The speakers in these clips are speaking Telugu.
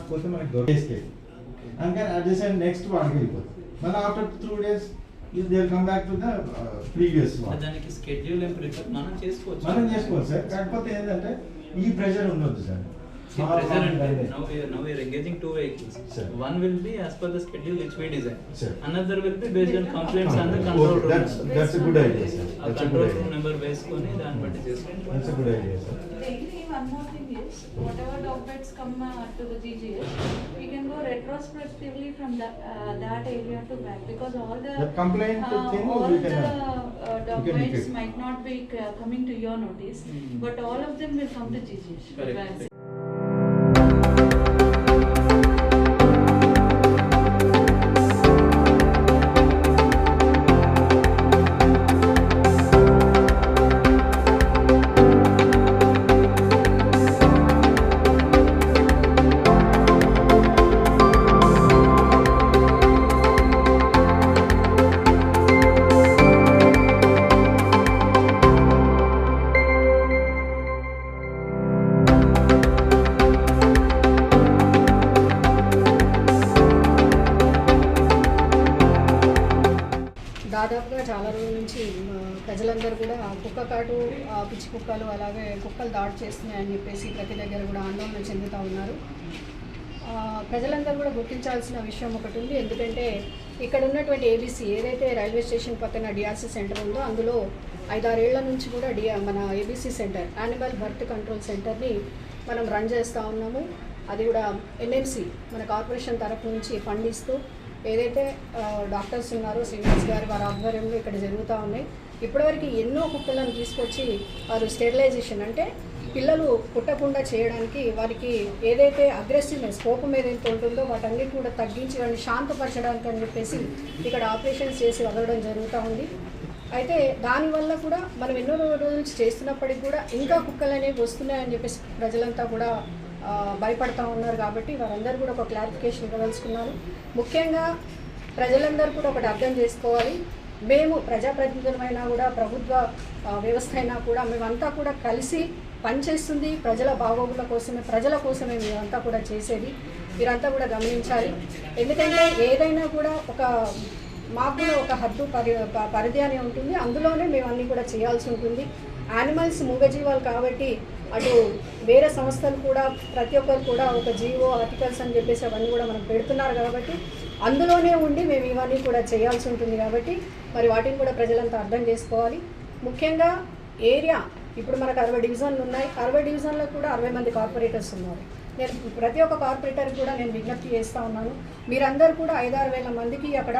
కాకపోతే మనకి దొరికేస్తే. అందుకని అది చేసే నెక్స్ట్ వాడికి వెళ్ళిపోతుంది మళ్ళీ ఆఫ్టర్ త్రూ డేస్ దానికి స్కెడ్యూల్ మనం చేసుకోవచ్చు. మనం చేసుకోవచ్చు సార్ కాకపోతే ఏంటంటే ఈ ప్రెషర్ ఉండొచ్చు సార్ ఈ Daily, one more thing is, whatever dog bites come uh, to the GGS, we can go retrospectively from that, uh, that area to back, because all the. The complaint uh, thing All we the can, uh, dog we can bites it. might not be uh, coming to your notice, Hmm. but all of them will come to GGS. Correct, దాదాపుగా చాలా రోజుల నుంచి ప్రజలందరూ కూడా కుక్క కాటు పిచ్చి కుక్కలు అలాగే కుక్కలు దాడి చేస్తున్నాయని చెప్పేసి ప్రతి దగ్గర కూడా ఆందోళన చెందుతూ ఉన్నారు. ప్రజలందరూ కూడా గుర్తించాల్సిన విషయం ఒకటి ఉంది. ఎందుకంటే ఇక్కడ ఉన్నటువంటి ఏబీసీ ఏదైతే రైల్వే స్టేషన్ పక్కన డిఆర్సీ సెంటర్ ఉందో అందులో ఐదారేళ్ళ నుంచి కూడా డిఆ మన ABC centre animal birth control సెంటర్ని మనం రన్ చేస్తూ ఉన్నాము. అది కూడా ఎన్ఎంసి మన కార్పొరేషన్ తరఫు నుంచి ఫండ్ ఇస్తూ ఏదైతే డాక్టర్స్ ఉన్నారో సీనియర్స్ గారు వారి ఆధ్వర్యంలో ఇక్కడ జరుగుతూ ఉన్నాయి. ఇప్పటివరకు ఎన్నో కుక్కలను తీసుకొచ్చి వారు స్టెరిలైజేషన్ అంటే పిల్లలు పుట్టకుండా చేయడానికి వారికి ఏదైతే అగ్రెసివ్నెస్ కోపం ఏదైతే ఉంటుందో వాటన్నిటి కూడా తగ్గించి వాళ్ళని శాంతపరచడానికి అని చెప్పేసి ఇక్కడ ఆపరేషన్స్ చేసి వదలడం జరుగుతూ ఉంది. అయితే దానివల్ల కూడా మనం ఎన్నో రోజుల నుంచి చేస్తున్నప్పటికి కూడా ఇంకా కుక్కలు అనేవి వస్తున్నాయని చెప్పేసి ప్రజలంతా కూడా భయపడతా ఉన్నారు కాబట్టి వారందరూ కూడా ఒక క్లారిఫికేషన్ ఇవ్వదలుచుకున్నారు. ముఖ్యంగా ప్రజలందరూ కూడా ఒకటి అర్థం చేసుకోవాలి. మేము ప్రజాప్రతినిధులమైనా కూడా ప్రభుత్వ వ్యవస్థ అయినా కూడా మేమంతా కూడా కలిసి పనిచేస్తుంది. ప్రజల బాగోగుల కోసమే ప్రజల కోసమే మేమంతా కూడా చేసేది. మీరంతా కూడా గమనించాలి. ఎందుకంటే ఏదైనా కూడా ఒక మాకు కూడా ఒక హద్దు పరి ప- పరిధి అనే ఉంటుంది. అందులోనే మేము అన్నీ కూడా చేయాల్సి ఉంటుంది. యానిమల్స్ మూగజీవాలు కాబట్టి అటు వేరే సంస్థలు కూడా ప్రతి ఒక్కరు కూడా ఒక జీవో ఆర్టికల్స్ అని చెప్పేసి అవన్నీ కూడా మనం పెడుతున్నారు కాబట్టి అందులోనే ఉండి మేము ఇవన్నీ కూడా చేయాల్సి ఉంటుంది కాబట్టి మరి వాటిని కూడా ప్రజలంతా అర్థం చేసుకోవాలి. ముఖ్యంగా ఏరియా ఇప్పుడు మనకు అరవై డివిజన్లు ఉన్నాయి. అరవై డివిజన్లో కూడా అరవై మంది కార్పొరేటర్స్ ఉన్నారు. నేను ప్రతి ఒక్క కార్పొరేటర్ కూడా నేను విజ్ఞప్తి చేస్తూ ఉన్నాను. మీరందరూ కూడా ఐదారు వేల మందికి అక్కడ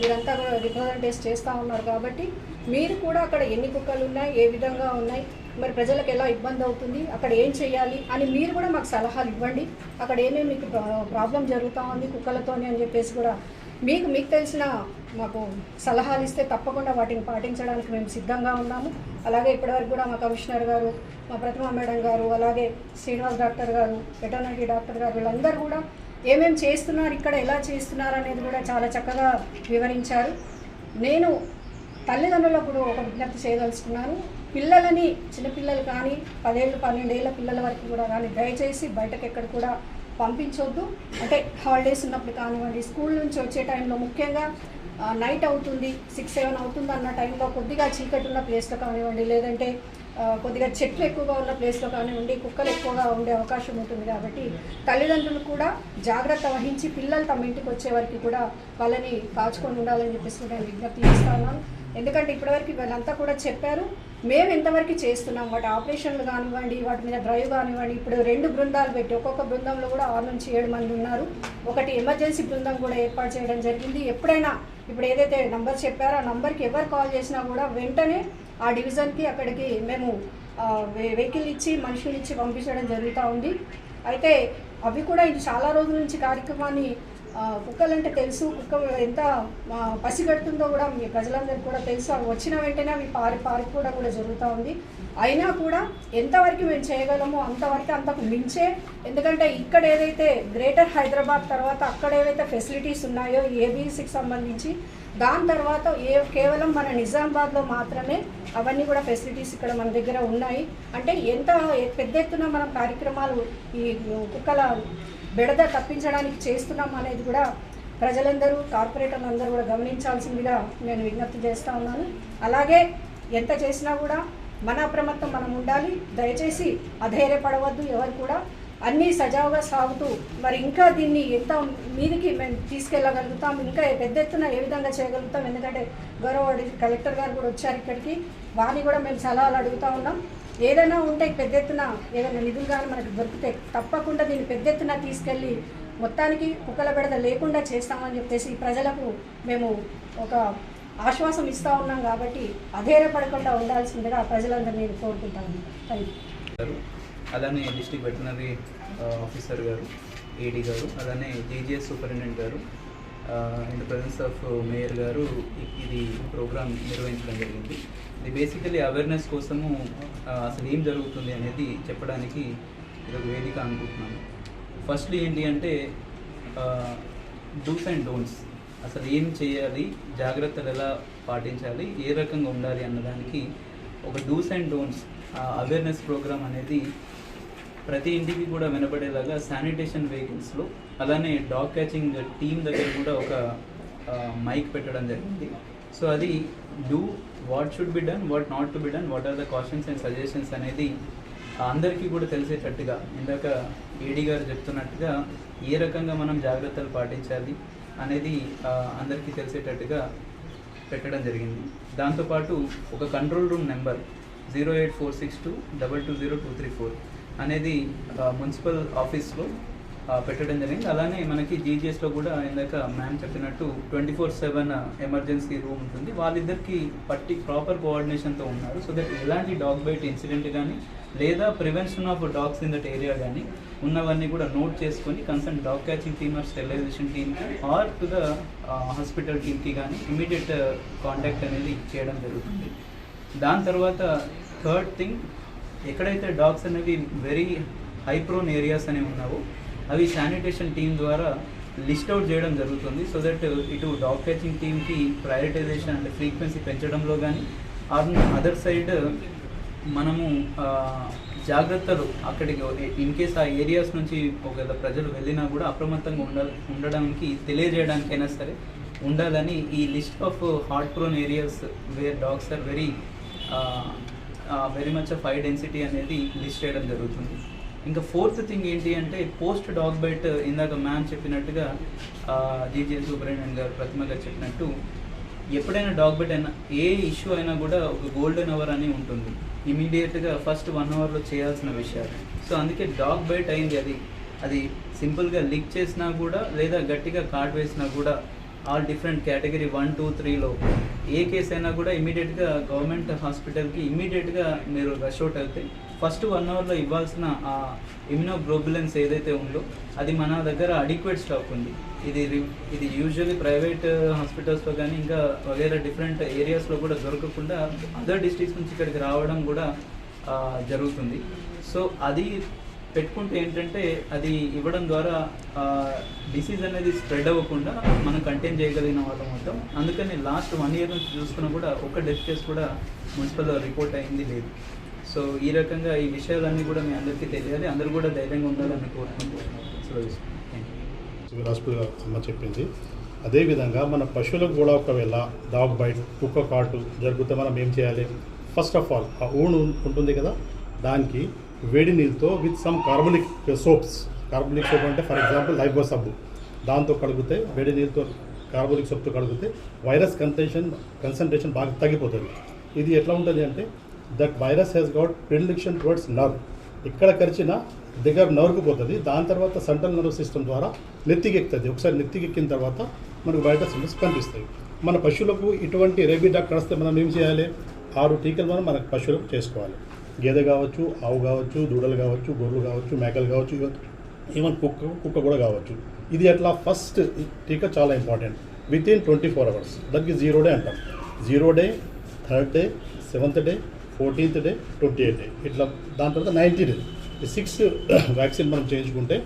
మీరంతా కూడా రిప్రజెంటేషన్ చేస్తూ ఉన్నారు కాబట్టి మీరు కూడా అక్కడ ఎన్ని కుక్కలు ఉన్నాయి ఏ విధంగా ఉన్నాయి మరి ప్రజలకు ఎలా ఇబ్బంది అవుతుంది అక్కడ ఏం చేయాలి అని మీరు కూడా మాకు సలహాలు ఇవ్వండి. అక్కడ ఏమేమి మీకు ప్రాబ్లం జరుగుతూ ఉంది కుక్కలతోని అని చెప్పేసి కూడా మీకు మీకు తెలిసిన మాకు సలహాలు ఇస్తే తప్పకుండా వాటిని పాటించడానికి మేము సిద్ధంగా ఉన్నాము. అలాగే ఇప్పటివరకు కూడా మా కమిషనర్ గారు మా ప్రతిమా మేడం గారు అలాగే శ్రీనివాస్ డాక్టర్ గారు వెటర్నరీ డాక్టర్ గారు వీళ్ళందరూ కూడా ఏమేమి చేస్తున్నారు ఇక్కడ ఎలా చేస్తున్నారు అనేది కూడా చాలా చక్కగా వివరించారు. నేను తల్లిదండ్రులకు కూడా ఒక విజ్ఞప్తి చేయదలుచుకున్నాను. పిల్లలని చిన్నపిల్లలు కానీ పదేళ్ళు పన్నెండేళ్ళ పిల్లల వరకు కూడా కానీ దయచేసి బయటకు ఎక్కడ కూడా పంపించొద్దు. అంటే హాలిడేస్ ఉన్నప్పుడు కానివ్వండి స్కూల్ నుంచి వచ్చే టైంలో ముఖ్యంగా నైట్ అవుతుంది సిక్స్ సెవెన్ అవుతుంది అన్న టైంలో కొద్దిగా చీకటి ఉన్న ప్లేస్లో కానివ్వండి లేదంటే కొద్దిగా చెట్లు ఎక్కువగా ఉన్న ప్లేస్లో కానివ్వండి కుక్కలు ఎక్కువగా ఉండే అవకాశం ఉంటుంది కాబట్టి తల్లిదండ్రులు కూడా జాగ్రత్త వహించి పిల్లలు తమ ఇంటికి వచ్చే వరకు కూడా వాళ్ళని కాచుకొని ఉండాలని చెప్పేసి నేను విజ్ఞప్తి చేస్తాను ఎందుకంటే ఇప్పటివరకు వీళ్ళంతా కూడా చెప్పారు మేము ఎంతవరకు చేస్తున్నాం? వాటి ఆపరేషన్లు కానివ్వండి వాటి మీద డ్రైవ్ కానివ్వండి ఇప్పుడు రెండు బృందాలు పెట్టి ఒక్కొక్క బృందంలో కూడా ఆరు నుంచి ఏడు మంది ఉన్నారు. ఒకటి ఎమర్జెన్సీ బృందం కూడా ఏర్పాటు చేయడం జరిగింది. ఎప్పుడైనా ఇప్పుడు ఏదైతే నంబర్ చెప్పారో ఆ నంబర్కి ఎవరు కాల్ చేసినా కూడా వెంటనే ఆ డివిజన్కి అక్కడికి మేము వె- వెహికల్ ఇచ్చి మనుషులు ఇచ్చి పంపించడం జరుగుతూ ఉంది. అయితే అవి కూడా ఇది చాలా రోజుల నుంచి కార్యక్రమాన్ని కుక్కలంటే తెలుసు. కుక్క ఎంత పసిగడుతుందో కూడా మీ ప్రజలందరికీ కూడా తెలుసు. అవి వచ్చిన వెంటనే అవి పారి పారిపోవడం కూడా జరుగుతూ ఉంది. అయినా కూడా ఎంతవరకు మేము చేయగలమో అంతవరకు అంతకు మించే ఎందుకంటే ఇక్కడ ఏదైతే గ్రేటర్ హైదరాబాద్ తర్వాత అక్కడ ఏవైతే ఫెసిలిటీస్ ఉన్నాయో ఏబీసీకి సంబంధించి దాని తర్వాత ఏ కేవలం మన నిజామాబాద్లో మాత్రమే అవన్నీ కూడా ఫెసిలిటీస్ ఇక్కడ మన దగ్గర ఉన్నాయి. అంటే ఎంత పెద్ద ఎత్తున మనం కార్యక్రమాలు ఈ కుక్కల బెడద తప్పించడానికి చేస్తున్నాం అనేది కూడా ప్రజలందరూ కార్పొరేటర్లు అందరూ కూడా గమనించాల్సిందిగా నేను విజ్ఞప్తి చేస్తూ ఉన్నాను. అలాగే ఎంత చేసినా కూడా మన అప్రమత్తం మనం ఉండాలి. దయచేసి అధైర్యపడవద్దు. ఎవరు కూడా అన్నీ సజావుగా సాగుతూ మరి ఇంకా దీన్ని ఎంత మీదికి మేము తీసుకెళ్ళగలుగుతాం ఇంకా పెద్ద ఎత్తున ఏ విధంగా చేయగలుగుతాం ఎందుకంటే గౌరవ కలెక్టర్ గారు కూడా వచ్చారు ఇక్కడికి. వారిని కూడా మేము సలహాలు అడుగుతూ ఉన్నాం. ఏదైనా ఉంటే పెద్ద ఎత్తున ఏదైనా నిధులు కానీ మనకు దొరికితే తప్పకుండా దీన్ని పెద్ద ఎత్తున తీసుకెళ్ళి మొత్తానికి కుక్కల బెడద లేకుండా చేస్తామని చెప్పేసి ప్రజలకు మేము ఒక ఆశ్వాసం ఇస్తూ ఉన్నాం కాబట్టి అధైర్యపడకుండా ఉండాల్సిందిగా ప్రజలందరినీ నేను కోరుకుంటాను. థ్యాంక్ యూ అలానే డిస్ట్రిక్ట్ వెటనరీ ఆఫీసర్ గారు ఏడీ గారు అలానే జేజీఎస్ సూపరింటెండెంట్ గారు in the presence of mayor గారు ఇది ప్రోగ్రామ్ నిర్వహించడం జరిగింది. ఇది బేసికలీ అవేర్నెస్ కోసము అసలు ఏం జరుగుతుంది అనేది చెప్పడానికి ఇది ఒక వేదిక అనుకుంటున్నాను. ఫస్ట్లీ ఏంటి అంటే డూస్ అండ్ డోంట్స్. అసలు ఏం చేయాలి జాగ్రత్తలు ఎలా పాటించాలి ఏ రకంగా ఉండాలి అన్నదానికి ఒక dos and don'ts awareness programme అనేది ప్రతి ఇంటికి కూడా వినబడేలాగా శానిటేషన్ వెహికల్స్లో అలానే డాగ్ క్యాచింగ్ టీమ్ దగ్గర కూడా ఒక మైక్ పెట్టడం జరిగింది. సో అది do what should be done what not to be done what are the cautions and suggestions అనేది అందరికీ కూడా తెలిసేటట్టుగా ఇందాక ఏడీ గారు చెప్తున్నట్టుగా ఏ రకంగా మనం జాగ్రత్తలు పాటించాలి అనేది అందరికీ తెలిసేటట్టుగా పెట్టడం జరిగింది. దాంతోపాటు ఒక control room number zero eight four six two double two zero two three four. అనేది మున్సిపల్ ఆఫీస్లో పెట్టడం జరిగింది. అలానే మనకి జీజీఎస్లో కూడా ఇందాక మ్యామ్ చెప్పినట్టు twenty four seven emergency room ఉంటుంది. వాళ్ళిద్దరికి పట్టి ప్రాపర్ కోఆర్డినేషన్తో ఉన్నారు. సో దట్ ఎలాంటి డాగ్ బైట్ ఇన్సిడెంట్ కానీ లేదా prevention of dogs in that area కానీ ఉన్నవన్నీ కూడా నోట్ చేసుకొని concern dog catching team or sterilisation team or to the hospital టీమ్కి కానీ ఇమీడియట్ కాంటాక్ట్ అనేది చేయడం జరుగుతుంది. దాని తర్వాత థర్డ్ థింగ్ ఎక్కడైతే డాగ్స్ అనేవి వెరీ హై ప్రోన్ ఏరియాస్ అనేవి ఉన్నావో అవి శానిటేషన్ టీం ద్వారా లిస్ట్ అవుట్ చేయడం జరుగుతుంది సో దట్ ఇటు డాగ్ క్యాచింగ్ టీమ్కి ప్రయారిటైజేషన్ అంటే ఫ్రీక్వెన్సీ పెంచడంలో కానీ ఆర్ అదర్ సైడ్ మనము జాగ్రత్తలు అక్కడికి ఇన్ కేస్ ఆ ఏరియాస్ నుంచి ఒకవేళ ప్రజలు వెళ్ళినా కూడా అప్రమత్తంగా ఉండ ఉండడానికి తెలియజేయడానికైనా సరే ఉండాలని ఈ list of hot prone areas where dogs are very very much of high density అనేది లిస్ట్ చేయడం జరుగుతుంది. ఇంకా ఫోర్త్ థింగ్ ఏంటి అంటే పోస్ట్ డాగ్ బైట్ ఇందాక మ్యామ్ చెప్పినట్టుగా జీజే సుబ్రహ్మణ్యం గారు ప్రతిమ గారు చెప్పినట్టు ఎప్పుడైనా డాగ్ బైట్ అయినా ఏ ఇష్యూ అయినా కూడా ఒక గోల్డెన్ అవర్ అని ఉంటుంది. ఇమీడియట్గా ఫస్ట్ వన్ అవర్లో చేయాల్సిన విషయాలు. సో అందుకే డాగ్ బైట్ అయింది అది. అది సింపుల్గా లిక్ చేసినా కూడా లేదా గట్టిగా కార్డ్ వేసినా కూడా all different category one two త్రీలో ఏ కేసు అయినా కూడా ఇమీడియట్గా గవర్నమెంట్ హాస్పిటల్కి ఇమీడియట్గా మీరు రష్ అవుట్ అయితే ఫస్ట్ వన్ అవర్లో ఇవ్వాల్సిన ఆ ఇమ్యునోగ్లోబులెన్స్ ఏదైతే ఉందో అది మన దగ్గర అడిక్వేట్ స్టాక్ ఉంది. ఇది ఇది యూజువల్లీ ప్రైవేట్ హాస్పిటల్స్లో కానీ ఇంకా వగేరా డిఫరెంట్ ఏరియాస్లో కూడా దొరకకుండా అదర్ డిస్ట్రిక్ట్స్ నుంచి ఇక్కడికి రావడం కూడా జరుగుతుంది. సో అది పెట్టుకుంటే ఏంటంటే అది ఇవ్వడం ద్వారా డిసీజ్ అనేది స్ప్రెడ్ అవ్వకుండా మనం కంటైన్ చేయగలిగిన వాళ్ళం అవుతాం. అందుకని లాస్ట్ వన్ ఇయర్ నుంచి చూసుకున్నా కూడా ఒక్క డెత్ కేసు కూడా మున్సిపల్లో రిపోర్ట్ అయింది లేదు. సో ఈ రకంగా ఈ విషయాలన్నీ కూడా మీ అందరికీ తెలియాలి. అందరూ కూడా ధైర్యంగా ఉండాలని హాస్పిటల్ అమ్మ చెప్పింది. అదేవిధంగా మన పశువులకు కూడా ఒకవేళ డాగ్ బైట్ కుక్క కాటు జరిగితే మనం ఏం చేయాలి? ఫస్ట్ ఆఫ్ ఆల్ ఆ ఊను ఉంటుంది కదా దానికి వేడి నీళ్ళతో with some carbonic soaps carbonic soap అంటే ఫర్ ఎగ్జాంపుల్ లైఫ్బో సబ్బు దాంతో కడిగితే వేడి నీళ్ళతో కార్బనిక్ సోప్తో కడిగితే వైరస్ కన్సెన్షన్ కన్సన్ట్రేషన్ బాగా తగ్గిపోతుంది. ఇది ఎట్లా ఉంటుంది అంటే that virus has got predilection towards nerve ఇక్కడ కరిచిన దగ్గర నర్వ్కి పోతుంది. దాని తర్వాత సెంట్రల్ నర్వ్ సిస్టమ్ ద్వారా నెత్తికెక్కుతుంది. ఒకసారి నెత్తికెక్కిన తర్వాత మనకు బయట సిమ్టమ్స్ కనిపిస్తాయి. మన పశువులకు ఇటువంటి రేబీ డాక్టర్ వస్తే మనం ఏం చేయాలి? ఆరు టీకాలు మనం మన పశువులకు చేసుకోవాలి. గేదె కావచ్చు ఆవు కావచ్చు దూడలు కావచ్చు గొర్రెలు కావచ్చు మేకలు కావచ్చు ఈవెన్ కుక్క కుక్క కూడా కావచ్చు. ఇది అట్లా ఫస్ట్ టీకా చాలా important with in twenty four hours దానికి జీరో డే అంటాం. Zero day third day seventh day fourteenth day twenty eighth day ఇట్లా దాని తర్వాత నైంటీ డే సిక్స్ వ్యాక్సిన్ మనం చేయించుకుంటే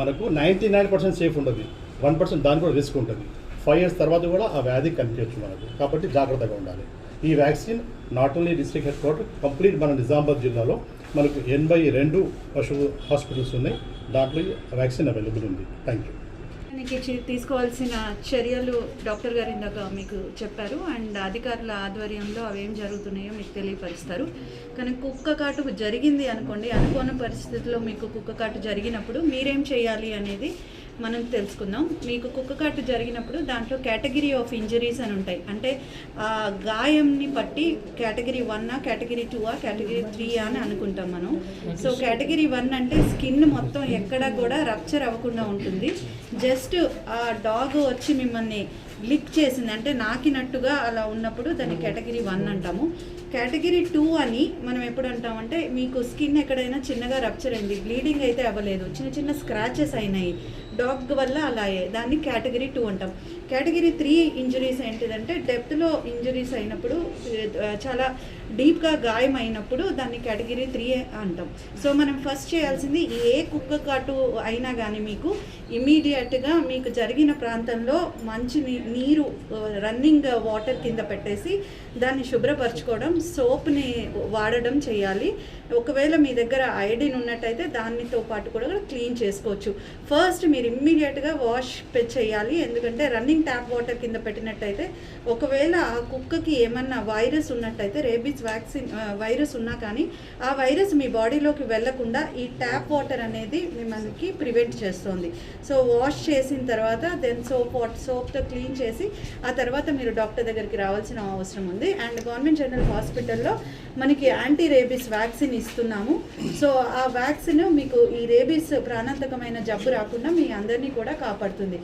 మనకు నైంటీ నైన్ పర్సెంట్ సేఫ్ ఉంటుంది వన్ పర్సెంట్ దాని కూడా రిస్క్ ఉంటుంది. ఫైవ్ ఇయర్స్ తర్వాత కూడా ఆ వ్యాధి కనిపించవచ్చు మనకు. కాబట్టి జాగ్రత్తగా ఉండాలి. ఈ vaccine not only district head quarter complete మన నిజామాబాద్ జిల్లాలో మనకు ఎనభై రెండు పశు హాస్పిటల్స్ ఉన్నాయి. దాంట్లో వ్యాక్సిన్ అవైలబుల్ ఉంది. థ్యాంక్ యూ దానికి తీసుకోవాల్సిన చర్యలు డాక్టర్ గారు ఇందాక మీకు చెప్పారు. అండ్ అధికారుల ఆధ్వర్యంలో అవేం జరుగుతున్నాయో మీకు తెలియపరుస్తారు. కానీ కుక్క కాటు జరిగింది అనుకోండి అనుకోని పరిస్థితుల్లో మీకు కుక్క కాటు జరిగినప్పుడు మీరేం చేయాలి అనేది మనం తెలుసుకుందాం. మీకు కుక్క కాటు జరిగినప్పుడు దాంట్లో కేటగిరీ ఆఫ్ ఇంజరీస్ అని ఉంటాయి. అంటే ఆ గాయంని బట్టి కేటగిరీ వన్నా కేటగిరీ టూ ఆ కేటగిరీ త్రీ అని అనుకుంటాం మనం. సో కేటగిరీ వన్ అంటే స్కిన్ మొత్తం ఎక్కడ కూడా రప్చర్ అవ్వకుండా ఉంటుంది. జస్ట్ ఆ డాగ్ వచ్చి మిమ్మల్ని లిక్ చేసింది. అంటే నాకినట్టుగా అలా ఉన్నప్పుడు దాన్ని కేటగిరీ వన్ అంటాము. కేటగిరీ టూ అని మనం ఎప్పుడు అంటామంటే మీకు స్కిన్ ఎక్కడైనా చిన్నగా రప్చర్ అయింది బ్లీడింగ్ అయితే అవ్వలేదు చిన్న చిన్న స్క్రాచెస్ అయినాయి డాగ్ వల్ల అలా అయ్యాయి దాన్ని కేటగిరీ టూ అంటాం. కేటగిరీ త్రీ ఇంజరీస్ ఏంటిదంటే డెప్త్లో ఇంజరీస్ అయినప్పుడు చాలా డీప్గా గాయం అయినప్పుడు దాన్ని కేటగిరీ త్రీ అంటాం. సో మనం ఫస్ట్ చేయాల్సింది ఏ కుక్క కాటు అయినా కానీ మీకు ఇమీడియట్గా మీకు జరిగిన ప్రాంతంలో మంచి నీరు రన్నింగ్ వాటర్ కింద పెట్టేసి దాన్ని శుభ్రపరచుకోవడం సోప్ని వాడడం చేయాలి. ఒకవేళ మీ దగ్గర ఐడిన్ ఉన్నట్టయితే దానితో పాటు కూడా క్లీన్ చేసుకోవచ్చు. ఫస్ట్ మీ మీరు ఇమ్మీడియట్గా వాష్ చేయాలి. ఎందుకంటే రన్నింగ్ ట్యాప్ వాటర్ కింద పెట్టినట్టయితే ఒకవేళ ఆ కుక్కకి ఏమన్నా వైరస్ ఉన్నట్టయితే రేబీస్ వ్యాక్సిన్ వైరస్ ఉన్నా కానీ ఆ వైరస్ మీ బాడీలోకి వెళ్ళకుండా ఈ ట్యాప్ వాటర్ అనేది మిమ్మల్ని ప్రివెంట్ చేస్తుంది. సో వాష్ చేసిన తర్వాత దెన్ సోప్ వాట్ సోప్తో క్లీన్ చేసి ఆ తర్వాత మీరు డాక్టర్ దగ్గరికి రావాల్సిన అవసరం ఉంది. అండ్ గవర్నమెంట్ జనరల్ హాస్పిటల్లో మనకి యాంటీ రేబీస్ వ్యాక్సిన్ ఇస్తున్నాము. సో ఆ వ్యాక్సిన్ మీకు ఈ రేబీస్ ప్రాణాంతకమైన జబ్బు రాకుండా మీ అందరినీ కూడా కాపాడుతుంది.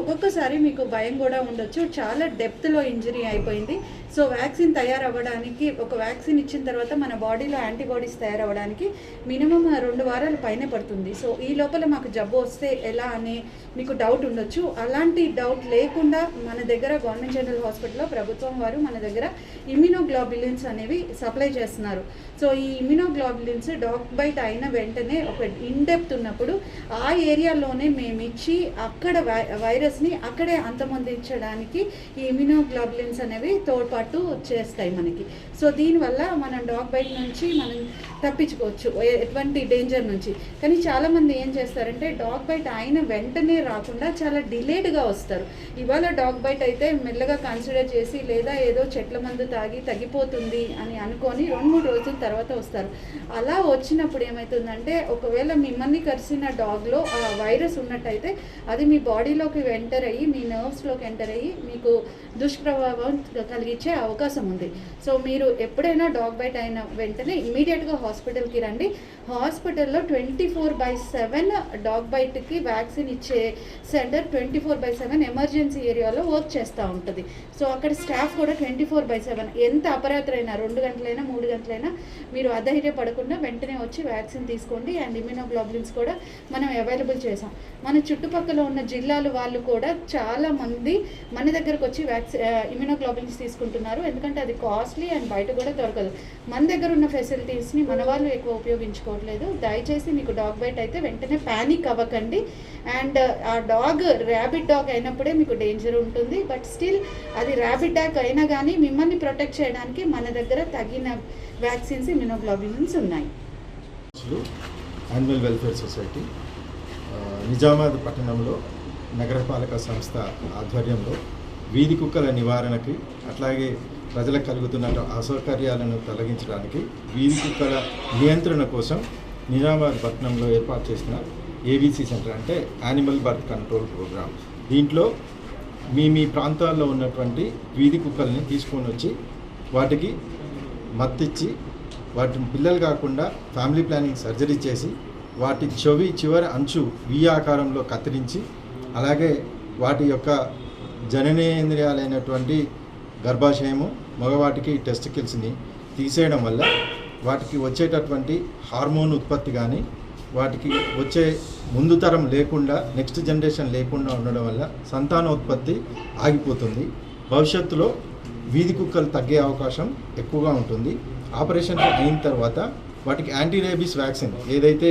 ఒక్కొక్కసారి మీకు భయం కూడా ఉండొచ్చు. చాలా డెప్త్లో ఇంజరీ అయిపోయింది. సో వ్యాక్సిన్ తయారవ్వడానికి ఒక వ్యాక్సిన్ ఇచ్చిన తర్వాత మన బాడీలో యాంటీబాడీస్ తయారవ్వడానికి మినిమం రెండు వారాల పైన పడుతుంది. సో ఈ లోపల మాకు జబ్బు వస్తే ఎలా అనే మీకు డౌట్ ఉండొచ్చు. అలాంటి డౌట్ లేకుండా మన దగ్గర గవర్నమెంట్ జనరల్ హాస్పిటల్లో ప్రభుత్వం వారు మన దగ్గర ఇమ్యూనోగ్లోబులిన్స్ అనేవి సప్లై చేస్తున్నారు. సో ఈ ఇమ్యూనోగ్లోబులిన్స్ డాగ్ బైట్ అయిన వెంటనే ఒక ఇన్డెప్త్ ఉన్నప్పుడు ఆ ఏరియాలోనే మేము ఇచ్చి అక్కడ వై వైరస్ని అక్కడే అంతమొందించడానికి ఈ ఇమ్యూనోగ్లోబులిన్స్ అనేవి తోడ్పాటు చేస్తాయి మనకి. సో దీనివల్ల మనం డాగ్ బైట్ నుంచి మనం తప్పించుకోవచ్చు. ఎటువంటి డేంజర్ నుంచి. కానీ చాలామంది ఏం చేస్తారంటే డాగ్ బైట్ అయిన వెంటనే రాకుండా చాలా డిలేడ్గా వస్తారు. ఇవాళ డాగ్ బైట్ అయితే మెల్లగా కన్సిడర్ చేసి లేదా ఏదో చెట్ల మందు తాగి తగ్గిపోతుంది అని అనుకొని రెండు మూడు రోజుల తర్వాత వస్తారు. అలా వచ్చినప్పుడు ఏమవుతుందంటే ఒకవేళ మిమ్మల్ని కరిసిన డాగ్లో ఆ వైరస్ ఉన్నట్టయితే అది మీ బాడీలోకి ఎంటర్ అయ్యి మీ నర్వ్స్లోకి ఎంటర్ అయ్యి మీకు దుష్ప్రభావం కలిగించే అవకాశం ఉంది. సో మీరు ఎప్పుడైనా డాగ్ బైట్ అయిన వెంటనే ఇమీడియట్గా హాస్పిటల్కి రండి. హాస్పిటల్లో twenty four by seven dog బైట్కి vaccine ఇచ్చే centre twenty four by seven emergency ఏరియాలో వర్క్ చేస్తూ ఉంటుంది. సో అక్కడ స్టాఫ్ కూడా ట్వంటీ ఫోర్ బై సెవెన్ ఎంత అపరాత్రైనా అయినా రెండు గంటలైనా మూడు గంటలైనా మీరు అధైర్యపడకుండా వెంటనే వచ్చి వ్యాక్సిన్ తీసుకోండి. అండ్ ఇమ్యూనోగ్లోబులిన్స్ కూడా మనం అవైలబుల్ చేసాం మన చుట్టుపక్కల ఉన్న జిల్లాలు వాళ్ళు కూడా చాలా మంది మన దగ్గరకు వచ్చి వ్యాక్సి ఇమ్యూనోగ్లోబిన్స్ తీసుకుంటున్నారు. ఎందుకంటే అది కాస్ట్లీ అండ్ బయట కూడా దొరకదు. మన దగ్గర ఉన్న ఫెసిలిటీస్ని మన వాళ్ళు ఎక్కువ ఉపయోగించుకోవట్లేదు. దయచేసి మీకు డాగ్ బైట్ అయితే వెంటనే ప్యానిక్ అవ్వకండి. అండ్ ఆ డాగ్ ర్యాబిట్ డాగ్ అయినప్పుడే మీకు డేంజర్ ఉంటుంది. బట్ స్టిల్ అది ర్యాబిట్ డాగ్ అయినా కానీ మిమ్మల్ని ప్రొటెక్ట్ చేయడానికి మన దగ్గర తగిన వ్యాక్సిన్స్ ఇమ్యూనోగ్లోబిన్స్ ఉన్నాయి. యానిమల్ వెల్ఫేర్ సొసైటీ నిజామాబాద్ పట్టణంలో నగరపాలక సంస్థ ఆధ్వర్యంలో వీధి కుక్కల నివారణకి అట్లాగే ప్రజలకు కలుగుతున్న అసౌకర్యాలను తొలగించడానికి వీధి కుక్కల నియంత్రణ కోసం నిజామాబాద్ పట్టణంలో ఏర్పాటు చేసిన ఏబీసీ సెంటర్ అంటే యానిమల్ బర్త్ కంట్రోల్ ప్రోగ్రామ్ దీంట్లో మీ మీ ప్రాంతాల్లో ఉన్నటువంటి వీధి కుక్కల్ని తీసుకొని వచ్చి వాటికి మత్తిచ్చి వాటి పిల్లలు కాకుండా ఫ్యామిలీ ప్లానింగ్ సర్జరీ చేసి వాటి చెవి చివరి అంచు వి ఆకారంలో కత్తిరించి అలాగే వాటి యొక్క జననేంద్రియాలైనటువంటి గర్భాశయము మగవాటికి టెస్టికల్స్ని తీసేయడం వల్ల వాటికి వచ్చేటటువంటి హార్మోన్ ఉత్పత్తి కానీ వాటికి వచ్చే ముందు తరం లేకుండా నెక్స్ట్ జనరేషన్ లేకుండా ఉండడం వల్ల సంతానోత్పత్తి ఆగిపోతుంది. భవిష్యత్తులో వీధి కుక్కలు తగ్గే అవకాశం ఎక్కువగా ఉంటుంది. ఆపరేషన్ అయిన తర్వాత వాటికి యాంటీ రేబీస్ వ్యాక్సిన్. ఏదైతే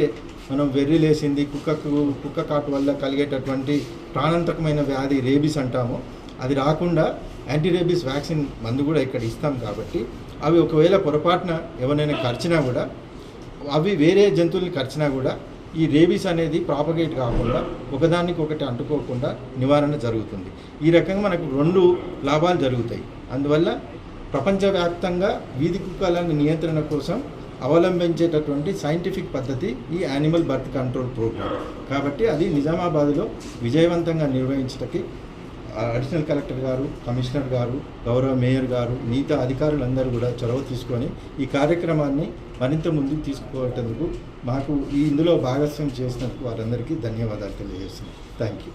మనం వెర్రిలేసింది కుక్కకు కుక్క కాటు వల్ల కలిగేటటువంటి ప్రాణాంతకమైన వ్యాధి రేబీస్ అంటామో అది రాకుండా యాంటీ రేబీస్ వ్యాక్సిన్ మందు కూడా ఇక్కడ ఇస్తాం కాబట్టి అవి ఒకవేళ పొరపాటున ఎవరైనా ఖర్చినా కూడా అవి వేరే జంతువుల్ని కరిచినా కూడా ఈ రేబీస్ అనేది ప్రాపగేట్ కాకుండా ఒకదానికి ఒకటి అంటుకోకుండా నివారణ జరుగుతుంది. ఈ రకంగా మనకు రెండు లాభాలు జరుగుతాయి. అందువల్ల ప్రపంచవ్యాప్తంగా వీధి కుక్కల నియంత్రణ కోసం అవలంబించేటటువంటి సైంటిఫిక్ పద్ధతి ఈ యానిమల్ బర్త్ కంట్రోల్ ప్రోగ్రామ్ కాబట్టి అది నిజామాబాద్లో విజయవంతంగా నిర్వహించటకి అడిషనల్ కలెక్టర్ గారు కమిషనర్ గారు గౌరవ మేయర్ గారు మిగతా అధికారులందరూ కూడా చొరవ తీసుకొని ఈ కార్యక్రమాన్ని మరింత ముందుకు తీసుకుపోయేందుకు మాకు ఈ ఇందులో భాగస్వామ్యం చేసినందుకు వారందరికీ ధన్యవాదాలు తెలియజేస్తున్నాను థ్యాంక్ యూ